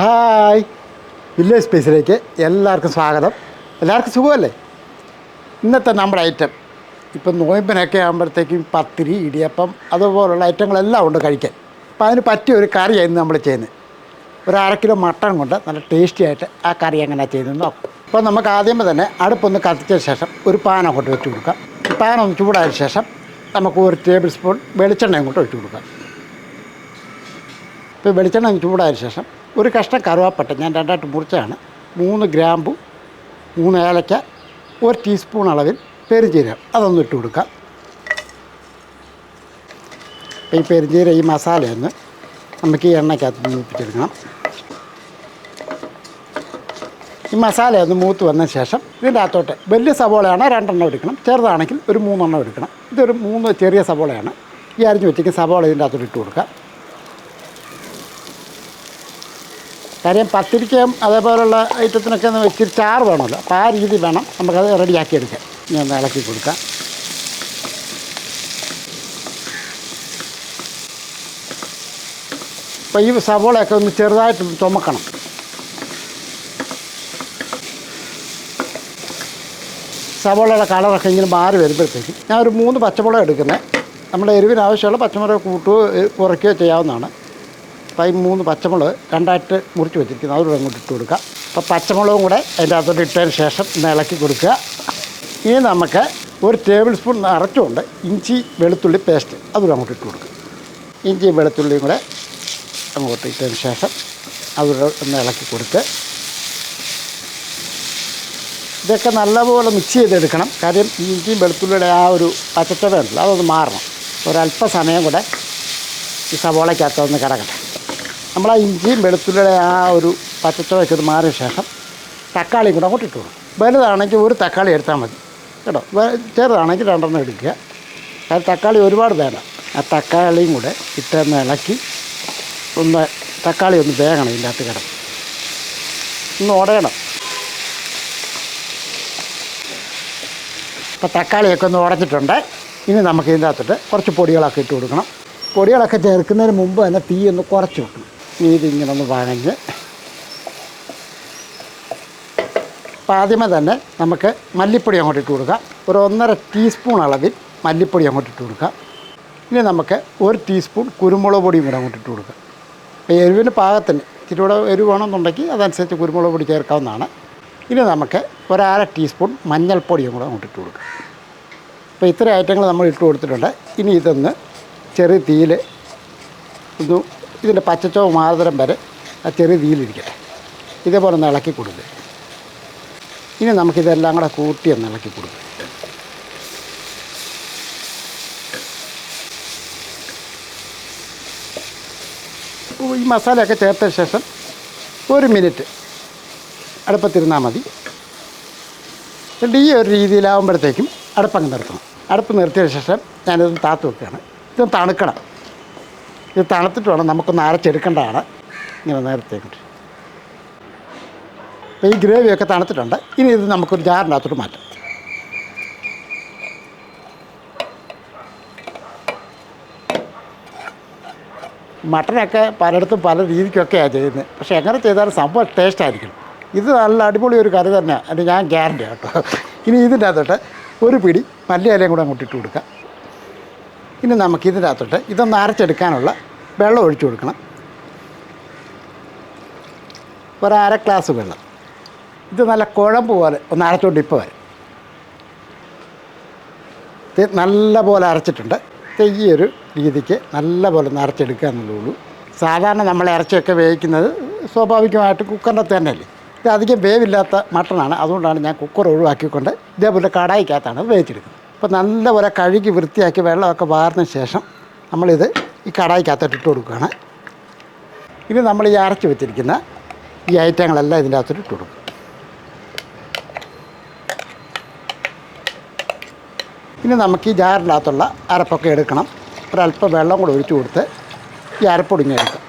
Hi. Village സ്പേസിലേക്ക് എല്ലാവർക്കും സ്വാഗതം. എല്ലാവർക്കും സുഖമല്ലേ? ഇന്നത്തെ നമ്മുടെ ഐറ്റം ഇപ്പം നോയമ്പിനൊക്കെ ആകുമ്പോഴത്തേക്കും പത്തിരി ഇടിയപ്പം അതുപോലുള്ള ഐറ്റങ്ങളെല്ലാം ഉണ്ട് കഴിക്കാൻ. അപ്പോൾ അതിന് പറ്റിയ ഒരു കറിയായിരുന്നു നമ്മൾ ചെയ്യുന്നത്. ഒരു അര കിലോ മട്ടൺ കൊണ്ട് നല്ല ടേസ്റ്റി ആയിട്ട് ആ കറി എങ്ങനെയാണ് ചെയ്യുന്നത് നോക്കാം. അപ്പോൾ നമുക്ക് ആദ്യമേ തന്നെ അടുപ്പൊന്ന് കത്തിച്ച ശേഷം ഒരു പാൻ അങ്ങോട്ട് വെച്ച് കൊടുക്കാം. പാൻ ഒന്ന് ചൂടായ ശേഷം നമുക്ക് ഒരു ടേബിൾ സ്പൂൺ വെളിച്ചെണ്ണ അങ്ങോട്ട് ഒഴിച്ചു കൊടുക്കാം. ഇപ്പോൾ വെളിച്ചെണ്ണ ചൂടായ ശേഷം ഒരു കഷ്ണം കറുവാപ്പട്ട ഞാൻ രണ്ടായിട്ട് മുറിച്ചാണ് മൂന്ന് ഗ്രാമ്പു മൂന്ന് ഏലക്ക ഒരു ടീസ്പൂൺ അളവിൽ പെരുംജീരകം അതൊന്ന് ഇട്ട് കൊടുക്കാം. ഈ പെരുംജീരകം ഈ മസാലയൊന്ന് നമുക്ക് ഈ എണ്ണയ്ക്കകത്ത് മൂപ്പിച്ചെടുക്കണം ഈ മസാല ഒന്ന് മൂത്ത് വന്ന ശേഷം ഇതിന്റെ അകത്തോട്ട് വലിയ സവോളയാണ് രണ്ടെണ്ണം എടുക്കണം. ചെറുതാണെങ്കിൽ ഒരു മൂന്നെണ്ണം എടുക്കണം. ഇതൊരു മൂന്ന് ചെറിയ സവോളയാണ്. ഈ അരിഞ്ഞ് വെച്ചിരിക്കുന്ന സവോള ഇതിന്റെ അകത്തോട്ട് ഇട്ട് കൊടുക്കാം. കാര്യം പത്തിരിക്കയും അതേപോലുള്ള ഐറ്റത്തിനൊക്കെ ഒന്ന് ഇച്ചിരി ചാറ് വേണമല്ലോ. അപ്പോൾ ആ രീതി വേണം. നമുക്കത് റെഡിയാക്കി എടുക്കാം ഇനി ഒന്ന് ഇളക്കി കൊടുക്കാം. അപ്പോൾ ഈ സവോളയൊക്കെ ഒന്ന് ചെറുതായിട്ട് ചുമക്കണം. സവോളയുടെ കളറൊക്കെ ഇങ്ങനെ മാറി വരുമ്പോഴത്തേക്കും ഞാൻ ഒരു മൂന്ന് പച്ചമുളക് എടുക്കുന്നത് നമ്മുടെ എരിവിന് ആവശ്യമുള്ള പച്ചമുളക് കൂട്ടുകയോ കുറയ്ക്കുകയോ ചെയ്യാവുന്നതാണ്. ഈ മൂന്ന് പച്ചമുളക് രണ്ടായിട്ട് മുറിച്ച് വെച്ചിരിക്കുന്നത് അതുകൂടെ അങ്ങോട്ട് ഇട്ട് കൊടുക്കുക. അപ്പോൾ പച്ചമുളകും കൂടെ അതിന്റെ അകത്തോട്ട് ഇട്ടതിന് ശേഷം ഇളക്കി കൊടുക്കുക. ഇനി നമുക്ക് ഒരു ടേബിൾ സ്പൂൺ നിറച്ചുകൊണ്ട് ഇഞ്ചി വെളുത്തുള്ളി പേസ്റ്റ് അതുകൂടെ അങ്ങോട്ട് ഇട്ട് കൊടുക്കുക. ഇഞ്ചിയും വെളുത്തുള്ളിയും കൂടെ അങ്ങോട്ട് ഇട്ടതിന് ശേഷം അതുകൂടെ ഒന്ന് ഇളക്കി കൊടുത്ത് ഇതൊക്കെ നല്ലപോലെ മിക്സ് ചെയ്തെടുക്കണം. കാര്യം ഇഞ്ചിയും വെളുത്തുള്ളിയുടെ ആ ഒരു പച്ചച്ചവ ഉണ്ടല്ലോ അതൊന്ന് മാറണം. ഒരല്പസമയം കൂടെ ഈ സവോളയ്ക്കകത്തൊന്ന് കിടക്കട്ടെ നമ്മൾ ആ ഇഞ്ചിയും വെളുത്തുള്ളിയുടെ ആ ഒരു പച്ചച്ചുവയ്ക്ക് ഒന്ന് മാറിയ ശേഷം തക്കാളിയും കൂടെ അങ്ങോട്ട് ഇട്ട് കൊടുക്കും. വലുതാണെങ്കിൽ ഒരു തക്കാളി എടുത്താൽ മതി. കേട്ടോ? ചെറുതാണെങ്കിൽ രണ്ടെണ്ണം എടുക്കുക. അത് തക്കാളി ഒരുപാട് വേണം ആ തക്കാളിയും കൂടെ ഇട്ടൊന്ന് ഇളക്കി ഒന്ന് തക്കാളി ഒന്ന് വേഗണം ഇതിന്റെ അകത്ത് കിടക്കും ഒന്ന് ഉടയണം. അപ്പോൾ തക്കാളിയൊക്കെ ഒന്ന് ഉടച്ചിട്ടുണ്ട് ഇനി നമുക്ക് ഇതിന്റെ അകത്തിട്ട് കുറച്ച് പൊടികളൊക്കെ ഇട്ട് കൊടുക്കണം. പൊടികളൊക്കെ ചേർക്കുന്നതിന് മുമ്പ് തന്നെ തീ ഒന്ന് കുറച്ച് വെക്കണം. ഇതിങ്ങനെ ഒന്ന് വഴഞ്ഞ് അപ്പോൾ ആദ്യമേ തന്നെ നമുക്ക് മല്ലിപ്പൊടി അങ്ങോട്ട് ഇട്ട് കൊടുക്കാം. ഒരു ഒന്നര ടീസ്പൂൺ അളവിൽ മല്ലിപ്പൊടി അങ്ങോട്ട് ഇട്ട് കൊടുക്കാം. ഇനി നമുക്ക് ഒരു ടീസ്പൂൺ കുരുമുളക് പൊടിയും കൂടെ അങ്ങോട്ട് ഇട്ട് കൊടുക്കാം. അപ്പോൾ എരിവിന് പാകത്തിന് ഇച്ചിരി കൂടെ എരിവ് വേണമെന്നുണ്ടെങ്കിൽ അതനുസരിച്ച് കുരുമുളക് പൊടി ചേർക്കാവുന്നതാണ്. ഇനി നമുക്ക് ഒരര ടീസ്പൂൺ മഞ്ഞൾപ്പൊടിയും കൂടെ അങ്ങോട്ട് ഇട്ട് കൊടുക്കാം. അപ്പോൾ ഇത്രയും ഐറ്റങ്ങൾ നമ്മൾ ഇട്ട് കൊടുത്തിട്ടുണ്ട്. ഇനി ഇതൊന്ന് ചെറിയ തീയിൽ ഒന്ന് ഇതിന്റെ പച്ചച്ചോ മാതരം വരെ ആ ചെറിയ തീയിലിരിക്കട്ടെ ഇതേപോലെ ഒന്ന് ഇളക്കി കൊടുക്കുക ഇനി നമുക്കിതെല്ലാം കൂടെ കൂട്ടി ഒന്ന് ഇളക്കി കൊടുക്കുക ഈ മസാലയൊക്കെ ചേർത്ത ശേഷം ഒരു മിനിറ്റ് അടുപ്പത്തിരുന്നാൽ മതി. എന്നിട്ട് ഈ ഒരു രീതിയിലാവുമ്പോഴത്തേക്കും അടുപ്പങ്ങ് നിർത്തണം. അടുപ്പ് നിർത്തിയ ശേഷം ഞാനിത് താത്തു വെക്കുകയാണ്. ഇത് തണുക്കണം. ഇത് തണുത്തിട്ട് വേണം നമുക്കൊന്ന് അരച്ചെടുക്കേണ്ടതാണ്. ഇങ്ങനെ നേരത്തെ അപ്പോൾ ഈ ഗ്രേവിയൊക്കെ തണുത്തിട്ടുണ്ട്. ഇനി ഇത് നമുക്കൊരു ജാറിന്റെ അകത്തോട്ട് മാറ്റാം. മട്ടനൊക്കെ പലയിടത്തും പല രീതിക്കൊക്കെയാണ് ചെയ്യുന്നത്. പക്ഷേ എങ്ങനെ ചെയ്താലും സംഭവം ടേസ്റ്റ് ആയിരിക്കും ഇത് നല്ല അടിപൊളി ഒരു കറി തന്നെയാണ് അതിന് ഞാൻ ഗ്യാരന്റി കേട്ടോ. ഇനി ഇതിന്റെ അകത്തോട്ട് ഒരു പിടി മല്ലിയിലയും കൂടെ അങ്ങോട്ട് ഇട്ട് കൊടുക്കാം. ഇനി നമുക്ക് ഇതിന്റെ അകത്തോട്ട് ഇതൊന്ന് അരച്ചെടുക്കാനുള്ള വെള്ളം ഒഴിച്ചു കൊടുക്കണം. ഒരര ഗ്ലാസ് വെള്ളം. ഇത് നല്ല കുഴമ്പ് പോലെ ഒന്ന് അരച്ചോണ്ട് ഇപ്പോൾ വരും. നല്ല പോലെ അരച്ചിട്ടുണ്ട്. ഈ ഒരു രീതിക്ക് നല്ല പോലെ ഒന്ന് അരച്ചെടുക്കുക എന്നുള്ളൂ സാധാരണ നമ്മൾ ഇറച്ചിയൊക്കെ വേവിക്കുന്നത് സ്വാഭാവികമായിട്ട് കുക്കറിന്റെ തന്നെയല്ലേ? ഇത് അധികം വേവില്ലാത്ത മട്ടണാണ്. അതുകൊണ്ടാണ് ഞാൻ കുക്കർ ഒഴിവാക്കിക്കൊണ്ട് ഇതേപോലെ കടായിക്കകത്താണ് വേവിച്ചെടുക്കുന്നത്. അപ്പോൾ നല്ലപോലെ കഴുകി വൃത്തിയാക്കി വെള്ളമൊക്കെ വാർന്ന ശേഷം നമ്മളിത് ഈ കടായിക്കകത്തോട്ട് ഇട്ട് കൊടുക്കുകയാണ്. ഇനി നമ്മൾ ഈ അരച്ച് വെച്ചിരിക്കുന്ന ഈ ഐറ്റങ്ങളെല്ലാം ഇതിന്റെ അകത്തോട്ട് ഇട്ട് കൊടുക്കും. ഇനി നമുക്ക് ഈ ജാറിന്റെ അകത്തുള്ള അരപ്പൊക്കെ എടുക്കണം. ഒരല്പം വെള്ളം കൂടെ ഒഴിച്ചു കൊടുത്ത് ഈ അരപ്പൊടിഞ്ഞ് എടുക്കാം.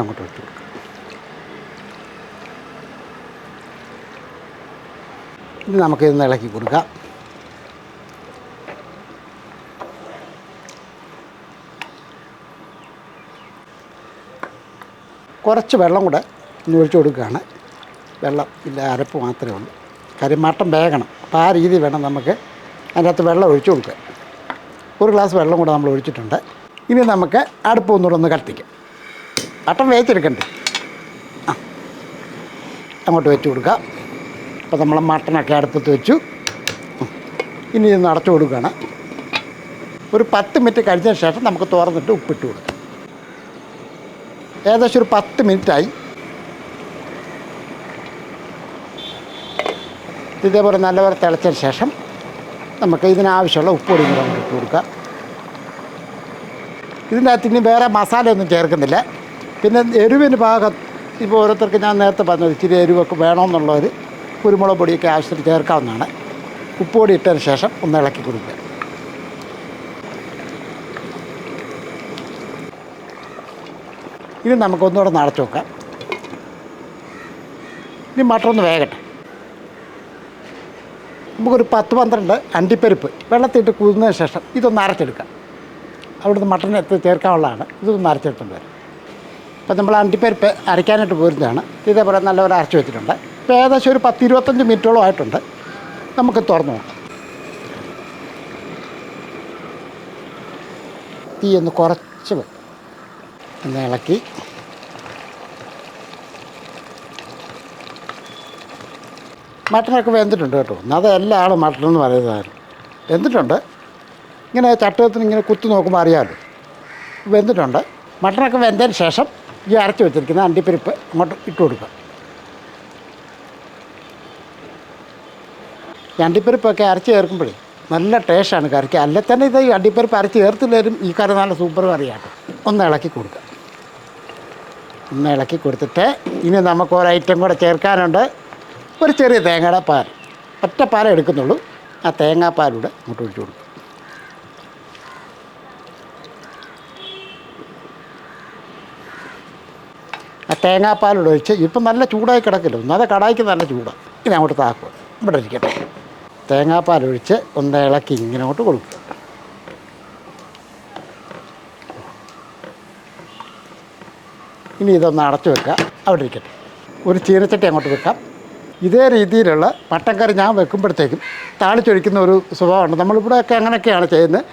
അങ്ങോട്ട് ഒഴിച്ചു കൊടുക്കാം. ഇനി നമുക്ക് ഇന്ന് ഇളക്കി കൊടുക്കാം. കുറച്ച് വെള്ളം കൂടെ ഒന്ന് ഒഴിച്ചു കൊടുക്കുകയാണ്. വെള്ളം ഇല്ല അരപ്പ് മാത്രമേ ഉള്ളൂ. കാര്യം മട്ടൻ വേകണം. അപ്പോൾ ആ രീതി വേണം നമുക്ക് അതിനകത്ത് വെള്ളം ഒഴിച്ചു കൊടുക്കുക ഒരു ഗ്ലാസ് വെള്ളം കൂടെ നമ്മൾ ഒഴിച്ചിട്ടുണ്ട്. ഇനി നമുക്ക് അടുപ്പ് ഒന്നുകൂടെ ഒന്ന് കത്തിക്കാം. മട്ടൻ വേവിച്ചെടുക്കണ്ടേ? ആ. അങ്ങോട്ട് വെച്ച് കൊടുക്കാം. അപ്പോൾ നമ്മൾ മട്ടനൊക്കെ അടുപ്പത്ത് വെച്ചു. ഇനി ഇത് അടച്ചു കൊടുക്കുകയാണ്. ഒരു പത്ത് മിനിറ്റ് കഴിഞ്ഞതിന് ശേഷം നമുക്ക് തുറന്നിട്ട് ഉപ്പിട്ട് കൊടുക്കാം. ഏകദേശം ഒരു പത്ത് മിനിറ്റായി. ഇതേപോലെ നല്ലപോലെ തിളച്ചതിന് ശേഷം നമുക്ക് ഇതിനാവശ്യമുള്ള ഉപ്പൊടി കൂടെ നമുക്ക് ഇട്ട് കൊടുക്കാം. ഇതിന്റെ അകത്ത് ഇനി വേറെ മസാലയൊന്നും ചേർക്കുന്നില്ല. പിന്നെ എരിവിന് പാകം ഇപ്പോൾ ഓരോരുത്തർക്ക് ഞാൻ നേരത്തെ പറഞ്ഞത് ഇച്ചിരി എരിവൊക്കെ വേണമെന്നുള്ളവർ കുരുമുളക് പൊടിയൊക്കെ ആവശ്യത്തിന് ചേർക്കാവുന്നതാണ്. ഉപ്പുപൊടി ഇട്ടതിന് ശേഷം ഒന്ന് ഇളക്കി കൊടുക്കുക. ഇനി നമുക്കൊന്നുകൂടെ നടച്ചു നോക്കാം. ഇനി മട്ടർ ഒന്ന് വേകട്ടെ. നമുക്കൊരു പത്ത് പന്ത്രണ്ട് അണ്ടിപ്പരിപ്പ് വെള്ളത്തിട്ട് കുതിർന്നതിന് ശേഷം ഇതൊന്ന് അരച്ചെടുക്കാം. അവിടുന്ന് മട്ടറിനെ എത്തി ചേർക്കാനുള്ളതാണ്. ഇതൊന്ന് അരച്ചെടുത്തുകൊണ്ട് വരും അപ്പം നമ്മൾ അണ്ടിപ്പരിപ്പ് അരയ്ക്കാനായിട്ട് പോരുന്നതാണ്. ഇതേപോലെ നല്ലപോലെ അരച്ച് വെച്ചിട്ടുണ്ട്. ഇപ്പോൾ ഏകദേശം ഒരു പത്ത് ഇരുപത്തഞ്ച് മിനിറ്റോളം ആയിട്ടുണ്ട്. നമുക്ക് തുറന്നു നോക്കാം. തീ ഒന്ന് കുറച്ച് ഒന്ന് ഇളക്കി. മട്ടനൊക്കെ വെന്തിട്ടുണ്ട് കേട്ടോ. അത് എല്ലാ ആളും മട്ടൺ എന്ന് പറയുന്നത് വെന്തിട്ടുണ്ട്. ഇങ്ങനെ ചട്ടകത്തിന് ഇങ്ങനെ കുത്തി നോക്കുമ്പോൾ അറിയാമല്ലോ. വെന്തിട്ടുണ്ട്. മട്ടനൊക്കെ വെന്തതിന് ശേഷം ഈ അരച്ച് വെച്ചിരിക്കുന്ന അണ്ടിപ്പരിപ്പ് അങ്ങോട്ട് ഇട്ട് കൊടുക്കുക. ഈ അണ്ടിപ്പരിപ്പൊക്കെ അരച്ച് ചേർക്കുമ്പോഴേ നല്ല ടേസ്റ്റാണ് കറിക്ക്. അല്ലെ തന്നെ ഇത് ഈ അണ്ടിപ്പരിപ്പ് അരച്ച് ചേർത്തില്ലേലും ഈ കറി നല്ല സൂപ്പർ കറിയാണ് ഒന്ന് ഇളക്കി കൊടുക്കുക ഒന്ന് ഇളക്കി കൊടുത്തിട്ട് ഇനി നമുക്ക് ഒരു ഐറ്റം കൂടെ ചേർക്കാനുണ്ട്. ഒരു ചെറിയ തേങ്ങയുടെ പാൽ ഒറ്റ പാൽ എടുക്കുന്നുള്ളൂ. ആ തേങ്ങാപ്പാലൂടെ അങ്ങോട്ട് ഒഴിച്ചു കൊടുക്കും. ആ തേങ്ങാപ്പാലൂടെ ഒഴിച്ച് ഇപ്പം നല്ല ചൂടായി കിടക്കില്ല? ഒന്നാതെ കടായിക്ക് നല്ല ചൂടാണ് ഇനി അങ്ങോട്ട് താക്കുക ഇവിടെ ഇരിക്കട്ടെ. തേങ്ങാപ്പാൽ ഒഴിച്ച് ഒന്ന് ഇളക്കി ഇങ്ങനോട്ട് കൊടുക്കുക. ഇനി ഇതൊന്ന് അടച്ചു വെക്കുക. അവിടെ ഇരിക്കട്ടെ. ഒരു ചീനച്ചട്ടി അങ്ങോട്ട് വെക്കാം. ഇതേ രീതിയിലുള്ള മട്ടൻ കറി ഞാൻ വെക്കുമ്പോഴത്തേക്കും താളിച്ചൊഴിക്കുന്ന ഒരു സ്വഭാവമുണ്ട്. നമ്മളിവിടെയൊക്കെ അങ്ങനെയൊക്കെയാണ് ചെയ്യുന്നത്.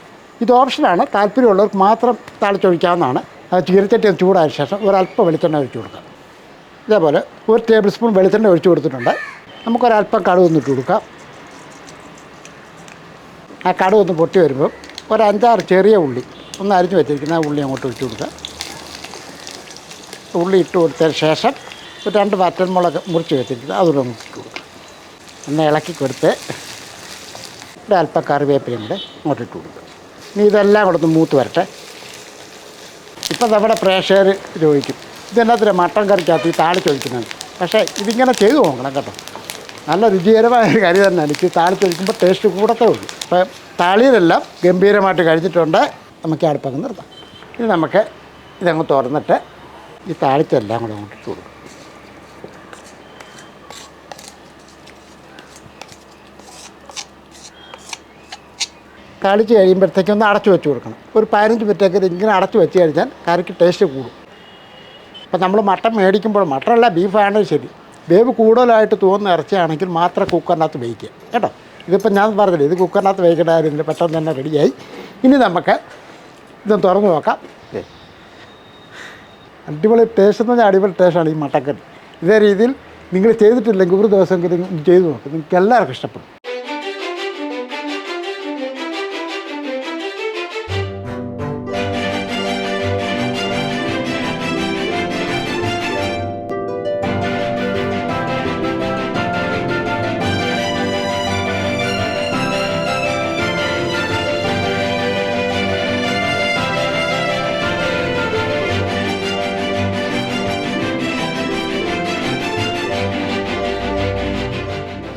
ഇത് ഓപ്ഷനാണ്. താല്പര്യമുള്ളവർക്ക് മാത്രം താളിച്ചൊഴിക്കാവുന്നതാണ്. അത് ചീനച്ചട്ടി ഒന്ന് ചൂടായ ശേഷം ഒരല്പം വെളിച്ചെണ്ണ ഒഴിച്ചു കൊടുക്കാം. ഇതേപോലെ ഒരു ടേബിൾ സ്പൂൺ വെളിച്ചെണ്ണ ഒഴിച്ചു കൊടുത്തിട്ടുണ്ട്. നമുക്കൊരല്പം കടുവന്നിട്ട് കൊടുക്കാം. ആ കട ഒന്ന് പൊട്ടി വരുമ്പോൾ ഒരു അഞ്ചാറ് ചെറിയ ഉള്ളി ഒന്ന് അരിഞ്ഞ് വെച്ചിരിക്കുന്ന ആ ഉള്ളി അങ്ങോട്ട് വെച്ച് കൊടുക്കുക. ഉള്ളി ഇട്ട് കൊടുത്തതിന് ശേഷം ഒരു രണ്ട് വറ്റൻമുളക് മുറിച്ച് വെച്ചിരിക്കുന്നത് അതുകൂടെ ഒന്ന് ഇട്ട് കൊടുക്കുക. ഒന്ന് ഇളക്കി കൊടുത്ത് ഒരു അല്പം കറിവേപ്പിലയും കൂടെ അങ്ങോട്ട് ഇട്ട് കൊടുക്കുക. ഇനി ഇതെല്ലാം കൂടെ ഒന്ന് മൂത്ത് വരട്ടെ. ഇപ്പം നമ്മുടെ പ്രേക്ഷകർ ചോദിക്കും ഇതെന്നാത്തിന് മട്ടൻ കറിക്കകത്ത് ഈ താളിച്ചൊഴിക്കുന്നത് പക്ഷേ ഇതിങ്ങനെ ചെയ്തു നോക്കണം കേട്ടോ. നല്ല രുചികരമായ ഒരു കറി തന്നെയാണ് താളി താളിച്ചൊഴിക്കുമ്പോൾ ടേസ്റ്റ് കൂടത്തേ ഉള്ളൂ. അപ്പം താളിയിലെല്ലാം ഗംഭീരമായിട്ട് കഴിച്ചിട്ടുണ്ട്. നമുക്ക് ഈ അടുപ്പങ്ങ് നിർത്താം. ഇനി നമുക്ക് ഇതങ്ങ് തുറന്നിട്ട് ഈ താളിച്ചെല്ലാം കൂടെ അങ്ങോട്ട് ഇട്ട് കൊടുക്കും. താളിച്ച് കഴിയുമ്പോഴത്തേക്കും ഒന്ന് അടച്ചു വെച്ച് കൊടുക്കണം. ഒരു പതിനഞ്ച് മിനിറ്റൊക്കെ ഇത് ഇങ്ങനെ അടച്ചു വെച്ച് കഴിഞ്ഞാൽ കറിക്ക് ടേസ്റ്റ് കൂടും. അപ്പം നമ്മൾ മട്ടൻ മേടിക്കുമ്പോൾ മട്ടനല്ല ബീഫാണെങ്കിൽ ശരി. വേവ് കൂടുതലായിട്ട് തോന്നുന്ന ഇറച്ചിയാണെങ്കിൽ മാത്രം കുക്കറിനകത്ത് വേവിക്കുക. കേട്ടോ? ഇതിപ്പോൾ ഞാൻ പറഞ്ഞില്ല ഇത് കുക്കറിനകത്ത് വേവിക്കേണ്ട കാര്യമില്ല പെട്ടെന്ന് തന്നെ റെഡിയായി. ഇനി നമുക്ക് ഇത് തുറന്ന് നോക്കാം. അടിപൊളി ടേസ്റ്റ് എന്ന് പറഞ്ഞാൽ അടിപൊളി ടേസ്റ്റാണ് ഈ മട്ടക്കറി ഇതേ രീതിയിൽ നിങ്ങൾ ചെയ്തിട്ടില്ലെങ്കിൽ ഒരു ദിവസമെങ്കിലും ചെയ്തു ചെയ്ത് നോക്കും. നിങ്ങൾക്ക് എല്ലാവർക്കും ഇഷ്ടപ്പെടും.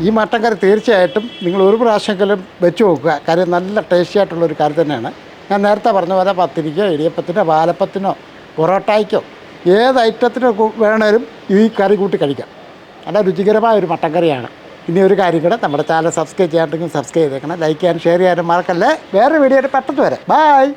ഈ മട്ടൻ കറി തീർച്ചയായിട്ടും നിങ്ങൾ ഒരു പ്രാവശ്യമെങ്കിലും വെച്ച് നോക്കുക. കാര്യം നല്ല ടേസ്റ്റി ആയിട്ടുള്ളൊരു കറി തന്നെയാണ്. ഞാൻ നേരത്തെ പറഞ്ഞ പോലെ പത്തിരിക്കോ ഇടിയപ്പത്തിനോ പാലപ്പത്തിനോ പൊറോട്ടായ്ക്കോ ഏത് ഐറ്റത്തിനോ വേണേലും ഈ കറി കൂട്ടി കഴിക്കാം. നല്ല രുചികരമായ ഒരു മട്ടൻ കറിയാണ്. ഇനി ഒരു കാര്യം കൂടെ നമ്മുടെ ചാനൽ സബ്സ്ക്രൈബ് ചെയ്യാണ്ടെങ്കിൽ സബ്സ്ക്രൈബ് ചെയ്തേക്കണം. ലൈക്ക് ചെയ്യാനും ഷെയർ ചെയ്യാനും മറക്കല്ലേ. വേറെ വീഡിയോ പെട്ടെന്ന് വരാം. ബായ്